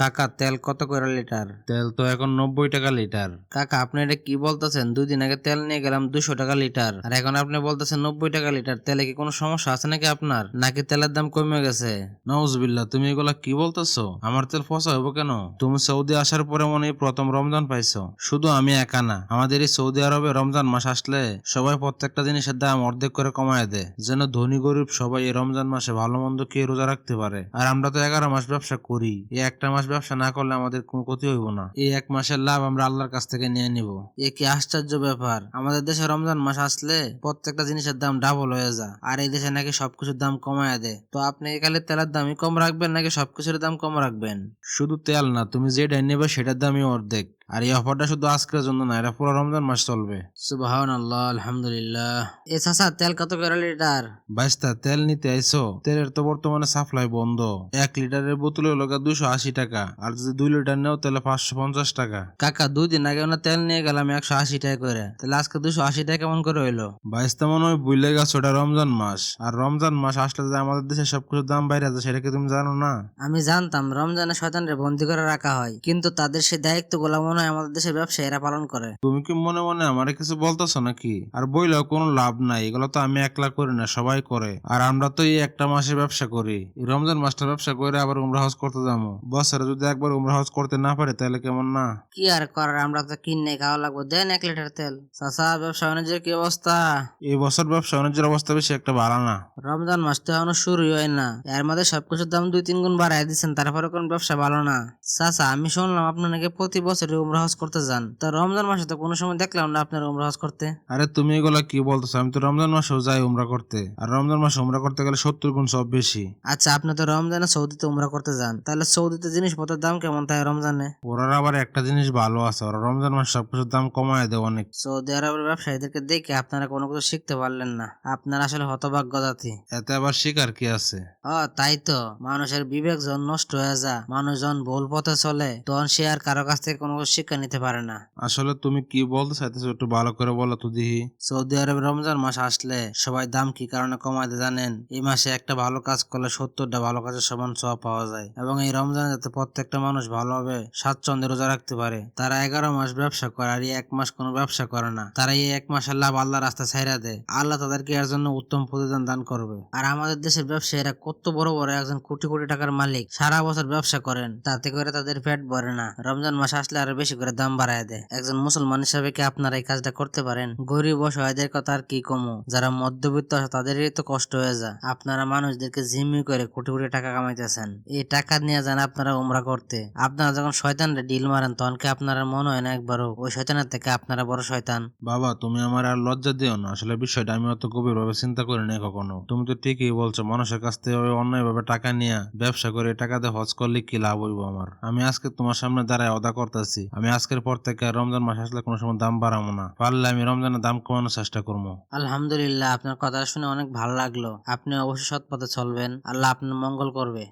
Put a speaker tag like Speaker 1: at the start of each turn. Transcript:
Speaker 1: কাকা তেল কত করে লিটার?
Speaker 2: তেল তো এখন নব্বই টাকা লিটার।
Speaker 1: কাকা আপনি এটা কি বলতেছেন? দুদিন আগে তেল নিয়ে গেলাম দুশো টাকা লিটার। আর এখন আপনি বলতেছেন নব্বই টাকা লিটার। তেলে কি কোনো সমস্যা আছে নাকি আপনার? নাকি তেলের দাম কমে গেছে?
Speaker 2: নওজবিল্লা তুমি এগুলা কি বলতেছো? আমার তেল ফসা হব কেন? তুমি সৌদি আসার পরে মনে প্রথম রমজান পাইছো। শুধু আমি একা না আমাদের এই সৌদি আরবে রমজান মাস আসলে সবাই প্রত্যেকটা জিনিসের দাম অর্ধেক করে কমায় দেয়। যেন ধনী গরিব সবাই এই রমজান মাসে ভালো মন্দ খেয়ে রোজা রাখতে পারে। আর আমরা তো এগারো মাস ব্যবসা করি। এই একটা মাস ব্যবসা না করলে আমাদের কোনো ক্ষতি হইব না। এই এক মাসের লাভ আমরা আল্লাহর কাছ থেকে নিয়ে নিব।
Speaker 1: এ কি আশ্চর্য ব্যাপার। আমাদের দেশে রমজান মাস আসলে প্রত্যেকটা জিনিসের দাম ডাবল হয়ে যায়। আর এই দেশে নাকি সবকিছুর দাম কমায় দেয়। তো আপনি এখানে তেলের দামই কম রাখবেন নাকি সবকিছুর দাম কম রাখবেন?
Speaker 2: শুধু তেল না, তুমি যেটা নেবে সেটার দামই অর্ধেক। আর এই অফারটা শুধু আজকের জন্য না এটা পুরো রমজান মাস চলবে।
Speaker 1: সুবাহান আল্লাহ আলহামদুলিল্লাহ। এ চাচা তেল কত করে লিটার?
Speaker 2: বাইশটা তেল নিতে আইসো তেলের তো বর্তমানে সাপ্লাই বন্ধ। এক লিটারের বোতলে হলো দুশো আশি টাকা আর যদি দুই লিটার নেও তাহলে পাঁচশো পঞ্চাশ টাকা।
Speaker 1: কাকা দুই দিন আগে ওনা তেল নিয়ে গেলাম একশো আশি টাকা করে তাহলে আজকে দুশো আশি টাকা কেমন করে হইল?
Speaker 2: বাইশটা মনে হয় বুঝলে গেছো ওটা রমজান মাস। আর রমজান মাস আসলে যে আমাদের দেশে সবকিছুর দাম বাইরে আছে সেটা কি তুমি জানো না?
Speaker 1: আমি জানতাম রমজানে শয়তানরে বন্দি করে রাখা হয় কিন্তু তাদের সেই দায়িত্বগুলা মনে হয় আমাদের দেশের ব্যবসায়ীরা পালন করে।
Speaker 2: তুমি কি মনে মনে আমারে কিছু বলতেছো নাকি? আর বইলেও কোনো লাভ নাই এগুলো তো আমি একলা করি না সবাই করে। আর আমরা তো এই একটা মাসে ব্যবসা করি। এই রমজান মাসটা ব্যবসা করে আবার উমরা হজ করতে যাব। বছরে যদি একবার উমরা হজ করতে না পারে তাহলে কেমন না?
Speaker 1: কি আর করার আমরা তো কিনে খাওয়া লাগবো। দেন এক লিটার তেল। চাচা ব্যবসা বাণিজ্যের কি অবস্থা?
Speaker 2: এই বছর ব্যবসা বাণিজ্যের অবস্থা বেশি একটা ভালো না।
Speaker 1: রমজান মাস তো এখনও শুরুই হয় না। এর মধ্যে সবকিছুর দাম দুই তিন গুণ বাড়াই দিচ্ছেন তারপরে কোন ব্যবসা ভালো না। চাচা আমি শুনলাম আপনার নাকি প্রতি বছর উমরা হজ করতে যান। তো রমজান মাসে তো কোনো সময় দেখলাম না আপনার উমরা হজ করতে।
Speaker 2: আরে তুমি এগুলা কি বলতেছো? আমি তো রমজান মাসেও যাই উমরা করতে। আর রমজান মাসে উমরা করতে গেলে সত্তর গুণ সব বেশি।
Speaker 1: আচ্ছা আপনি তো রমজানে সৌদিতে উমরা করতে যান। তাহলে সৌদিতে জিনিসপত্রের দাম কেমন তাই রমজানে?
Speaker 2: ওরা আবার একটা জিনিস ভালো আছে ওরা রমজান মাস সবকিছুর দাম কমায় দেয় অনেক।
Speaker 1: সৌদি আরবের ব্যবসায়ীদেরকে দেখে আপনারা কোনো কিছু শিখতে পারলেন না। আপনারা আসলে হতভাগ্য জাতি।
Speaker 2: এতে আবার শিকার কি আছে?
Speaker 1: ও তাই তো। মানুষের বিবেক যখন নষ্ট হয়ে যায় মানুষ যখন ভুল পথে চলে তখন সে আর কারও কাছ থেকে কোনো কিছু শিক্ষা নিতে পারে না।
Speaker 2: আসলে তুমি কি বলতে চাইতেছো একটু ভালো করে বলো তো দিহি
Speaker 1: সৌদি আরবে রমজান মাস আসলে সবাই দাম কি কারণে কমাতে জানেন? এই মাসে একটা ভালো কাজ করলে সত্তরটা ভালো কাজের সমান সব পাওয়া যায়। এবং এই রমজানে যাতে প্রত্যেকটা মানুষ ভালোভাবে স্বাচ্ছন্দ্যে রোজা রাখতে পারে। তারা এগারো মাস ব্যবসা করে আর এই এক মাস কোনো ব্যবসা করে না। তারা এই এক মাসের লাভ আল্লাহ রাস্তা ছাইরা দেয়। আল্লাহ তাদেরকে এর জন্য উত্তম প্রতিদান দান করবে। আর আমাদের দেশের ব্যবসায়ীরা কত বড় বড় একজন কোটি কোটি টাকার মালিক সারা বছর ব্যবসা করেন তাতে করে তাদের পেট ভরে না। রমজান মাস আসলে আরও বেশি করে দাম বাড়ায় দেয়। একজন মুসলমান হিসাবে কি আপনারা এই কাজটা করতে পারেন? গরিব অসহায়দের কথা আর কি কমু? যারা মধ্যবিত্ত আছে, তাদেরই তো কষ্ট হয়ে যায়। আপনারা মানুষদেরকে জিম্মি করে কোটি কোটি টাকা কামাইতেছেন। এই টাকা নিয়ে যান আপনারা উমরা করতে। আপনারা যখন শয়তানরে ডিল মারেন, তখন কি আপনারা মনে হয় না একবারও ওই শয়তানের থেকে আপনারা বড় শয়তান?
Speaker 2: বাবা, তুমি আমার আর লজ্জা দিও না। আসলে বিষয়টা আমি অত গভীর ভাবে চিন্তা করি নাই কখনো। তুমি তো ঠিকই বলছো, মানুষের কাছ থেকে অন্যায় ভাবে টাকা নিয়ে ব্যবসা করে টাকা দিয়ে হজ করলে কি লাভ হইব আমার? আমি আজকে তোমার সামনে দাঁড়ায় অদা করতেছি। আমি আজকের পর থেকে রমজান মাস আসলে কোনো সময় দাম বাড়াবো না। পারলে আমি রমজানের দাম কমানোর চেষ্টা করব।
Speaker 1: আলহামদুলিল্লাহ, আপনার কথা শুনে অনেক ভালো লাগল। আপনি অবশ্যই সৎ পথে চলবেন। আল্লাহ আপনার মঙ্গল করবে।